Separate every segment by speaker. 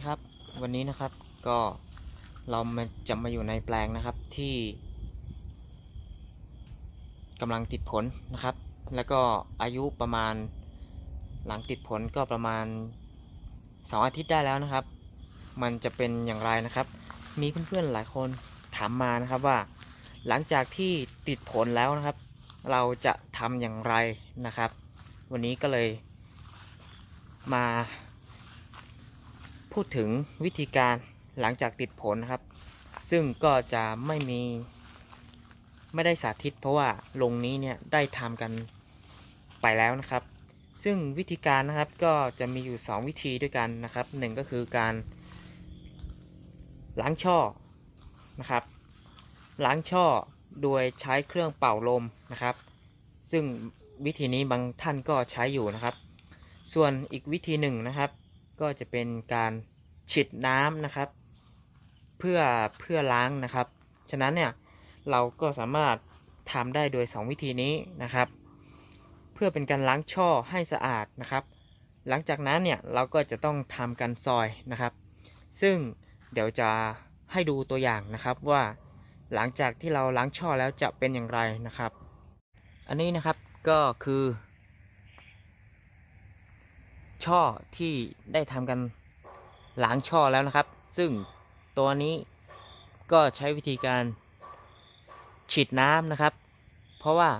Speaker 1: ดีครับ วันนี้นะครับก็เรามาจะมาอยู่ในแปลงนะครับที่กำลังติดผลนะครับ แล้วก็อายุประมาณหลังติดผลก็ประมาณสองอาทิตย์ได้แล้วนะครับ มันจะเป็นอย่างไรนะครับ มีเพื่อนๆหลายคนถามมานะครับว่า หลังจากที่ติดผลแล้วนะครับ เราจะทำอย่างไรนะครับ วันนี้ก็เลยมา พูดถึงวิธีการหลังจากติดผลนะครับ ซึ่งก็จะไม่มีไม่ได้สาธิต เพราะว่าลงนี้เนี่ยได้ทำกันไปแล้วนะครับ ซึ่งวิธีการนะครับก็จะมีอยู่ 2 วิธีด้วยกันนะครับหนึ่งก็คือการล้างช่อนะครับ ล้างช่อโดยใช้เครื่องเป่าลมนะครับ ซึ่งวิธีนี้บางท่านก็ใช้อยู่นะครับ ส่วนอีกวิธีหนึ่งนะครับ ก็จะเป็นการฉีดน้ำนะครับ เพื่อเพื่อล้างนะครับ ฉะนั้นเนี่ยเราก็สามารถทำได้โดย 2 วิธีนี้นะครับ เพื่อเป็นการล้างช่อให้สะอาดนะครับ หลังจากนั้นเนี่ยเราก็จะต้องทำการซอยนะครับ ซึ่งเดี๋ยวจะให้ดูตัวอย่างนะครับว่าหลังจากที่เราล้างช่อแล้วจะเป็นอย่างไรนะครับ อันนี้นะครับก็คือ ช่อที่ได้ทำกันล้างช่อแล้วนะครับ ซึ่งตัวนี้ก็ใช้วิธีการฉีดน้ำนะครับ เพราะว่า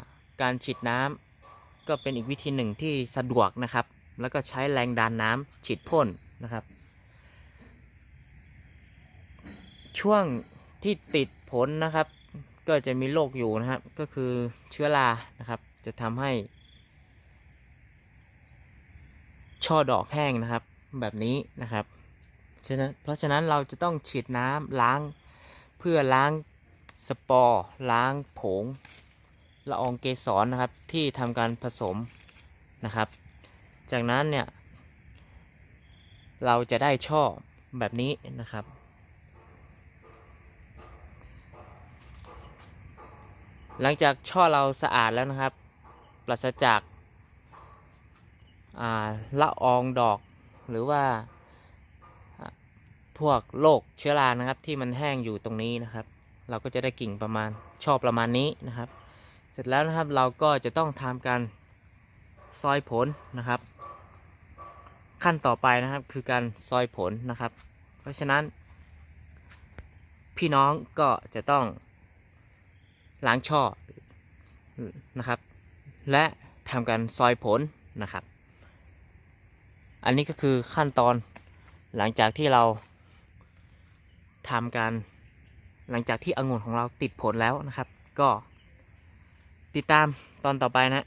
Speaker 1: การฉีดน้ำก็เป็นอีกวิธีหนึ่งที่สะดวกนะครับ แล้วก็ใช้แรงดันน้ำฉีดพ่นนะครับ ช่วงที่ติดผลนะครับ ก็จะมีโรคอยู่นะครับ ก็คือเชื้อรานะครับ จะทำให้ ช่อดอกแห้งนะครับ แบบนี้นะครับฉะนั้นเพราะฉะนั้นเราจะต้องฉีดน้ำล้างเพื่อล้างสปอร์ล้างผงละอองเกสรนะครับที่ทำการผสมนะครับ จากนั้นเนี่ย เราจะได้ช่อแบบนี้นะครับ หลังจากช่อเราสะอาดแล้วนะครับ ปราศจาก ละอองดอกหรือว่าพวกโรคเชื้อรานะครับ ที่มันแห้งอยู่ตรงนี้นะครับ เราก็จะได้กิ่งประมาณช่อประมาณนี้นะครับ เสร็จแล้วนะครับเราก็จะต้องทำการซอยผลนะครับ ขั้นต่อไปนะครับคือการซอยผลนะครับ เพราะฉะนั้น พี่น้องก็จะต้องล้างช่อนะครับ และทำการซอยผลนะครับ อันนี้ก็คือขั้นตอนหลังจากที่เราทำการหลังจากที่องุ่นของเราติดผลแล้วนะครับ ก็ติดตามตอนต่อไปนะ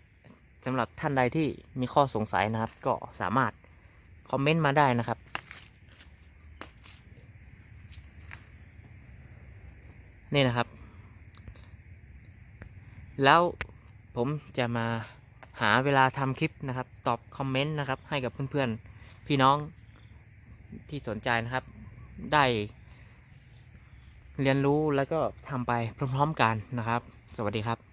Speaker 1: สำหรับท่านใดที่มีข้อสงสัยนะครับ ก็สามารถคอมเมนต์มาได้นะครับนี่นะครับ แล้วผมจะมาาเวลาทำคลิปนะครับ ตอบคอมเมนต์นะครับ ให้กับเพื่อนๆ พี่น้องที่สนใจนะครับ ได้เรียนรู้แล้วก็ทำไปพร้อมๆกันนะครับ สวัสดีครับ